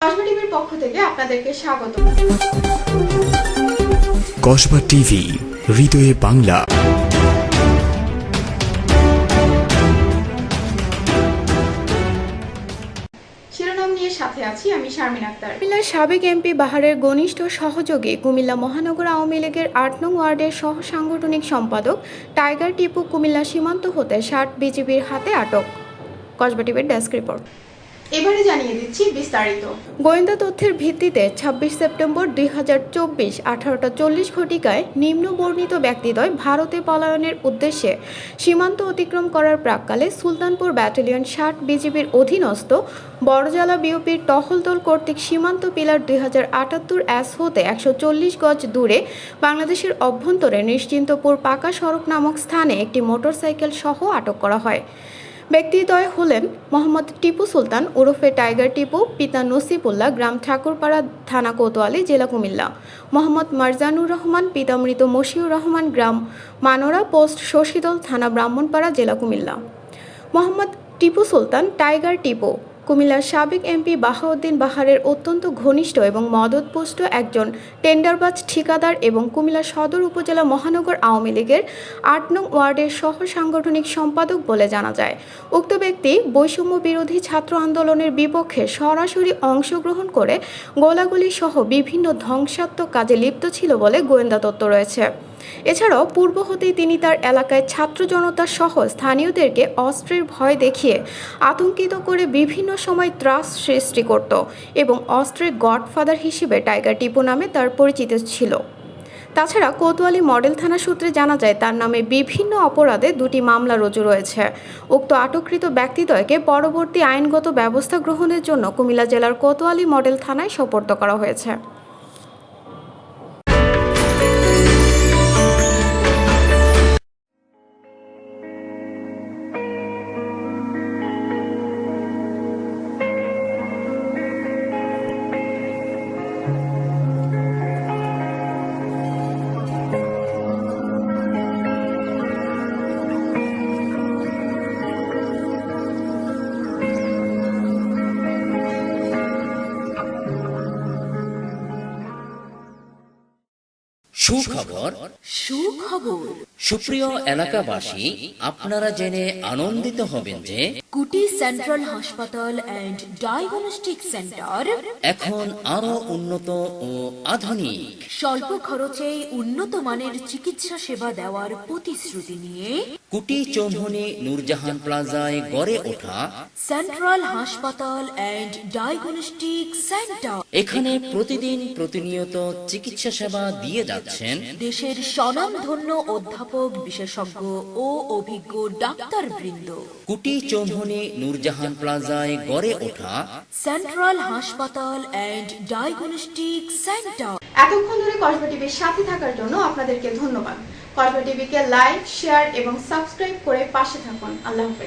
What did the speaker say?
কসমা টিভির পক্ষ থেকে আপনাদেরকে স্বাগত। কসবা টিভি হৃদয়ে বাংলা। শিরোনাম নিয়ে সাথে আছি আমি শারমিন আক্তার। কুমিল্লার সাবেক এমপি বাহারের ঘনিষ্ঠ সহযোগী কুমিল্লা মহানগর আওয়ামী লীগের আট নং ওয়ার্ডের সহ সাংগঠনিক সম্পাদক টাইগার টিপু কুমিল্লা সীমান্ত হতে ষাট বিজিবির হাতে আটক। কসবা টিভির ডেস্ক রিপোর্ট। এবারে জানিয়ে দিচ্ছি বিস্তারিত। গোয়েন্দা তথ্যের ভিত্তিতে ছাব্বিশ সেপ্টেম্বর দুই হাজার চব্বিশ আঠারোটা চল্লিশ ঘটিকায় নিম্ন বর্ণিত ব্যক্তিদ্বয় ভারতে পলায়নের উদ্দেশ্যে সীমান্ত অতিক্রম করার প্রাককালে সুলতানপুর ব্যাটালিয়ন ষাট বিজিবির অধীনস্থ বড়জালা বিওপির টহলদল কর্তৃক সীমান্ত পিলার দুই হাজার আটাত্তর অ্যাস হতে একশো চল্লিশ গজ দূরে বাংলাদেশের অভ্যন্তরে নিশ্চিন্তপুর পাকা সড়ক নামক স্থানে একটি মোটরসাইকেল সহ আটক করা হয়। ব্যক্তিদ্বয় হলেন মোহাম্মদ টিপু সুলতান ওরফে টাইগার টিপু, পিতা নসিবুল্লাহ, গ্রাম ঠাকুরপাড়া, থানা কোতোয়ালি, জেলা কুমিল্লা। মোহাম্মদ মারজানুর রহমান, পিতা মৃত মশিউর রহমান, গ্রাম মানোরা পোস্ট শশীদল, থানা ব্রাহ্মণপাড়া, জেলা কুমিল্লা। মোহাম্মদ টিপু সুলতান, টাইগার টিপু কুমিল্লার সাবেক এমপি বাহাউদ্দিন বাহারের অত্যন্ত ঘনিষ্ঠ এবং মদতপুষ্ট একজন টেন্ডারবাজ ঠিকাদার এবং কুমিল্লা সদর উপজেলা মহানগর আওয়ামী লীগের আট নং ওয়ার্ডের সহ সাংগঠনিক সম্পাদক বলে জানা যায়। উক্ত ব্যক্তি বৈষম্য বিরোধী ছাত্র আন্দোলনের বিপক্ষে সরাসরি অংশগ্রহণ করে গোলাগুলি সহ বিভিন্ন ধ্বংসাত্মক কাজে লিপ্ত ছিল বলে গোয়েন্দা তত্ত্ব রয়েছে। এছাড়াও পূর্ব হতেই তিনি তার এলাকায় ছাত্র জনতা সহ স্থানীয়দেরকে অস্ত্রের ভয় দেখিয়ে আতঙ্কিত করে বিভিন্ন সময় ত্রাস সৃষ্টি করত এবং অস্ত্রের গডফাদার হিসেবে টাইগার টিপু নামে তার পরিচিত ছিল। তাছাড়া কোতোয়ালি মডেল থানা সূত্রে জানা যায়, তার নামে বিভিন্ন অপরাধে দুটি মামলা রুজু রয়েছে। উক্ত আটককৃত ব্যক্তিদ্বয়কে পরবর্তী আইনগত ব্যবস্থা গ্রহণের জন্য কুমিল্লা জেলার কোতোয়ালি মডেল থানায় সোপর্দ করা হয়েছে। সুখবর। সুখবর। সুপ্রিয় এলাকাবাসী আপনারা জেনে আনন্দিত হবেন যে কুটি সেন্ট্রাল হাসপাতাল অ্যান্ড ডায়াগনস্টিক সেন্টার এখন আরও উন্নত ও আধুনিক। স্বল্প খরচে উন্নত মানের চিকিৎসা সেবা দেওয়ার প্রতিশ্রুতি নিয়ে কুটি চৌমনি নূরজাহান প্লাজায় গড়ে ওঠা সেন্ট্রাল হাসপাতাল অ্যান্ড ডায়াগনস্টিক সেন্টার। এখানে প্রতিদিন প্রতিনিয়ত চিকিৎসা সেবা দিয়ে যাচ্ছেন দেশের স্বনামধন্য অধ্যাপক বিশেষজ্ঞ ও অভিজ্ঞ ডাক্তার বৃন্দ। কুটি নূরজাহান প্লাজায় গড়ে ওঠা সেন্ট্রাল হাসপাতাল অ্যান্ড ডায়াগনস্টিক সেন্টার। এতক্ষণ ধরে কসবা টিভির সাথে থাকার জন্য আপনাদেরকে ধন্যবাদ। কসবা টিভিকে লাইক শেয়ার এবং সাবস্ক্রাইব করে পাশে থাকুন। আল্লাহ হাফেজ।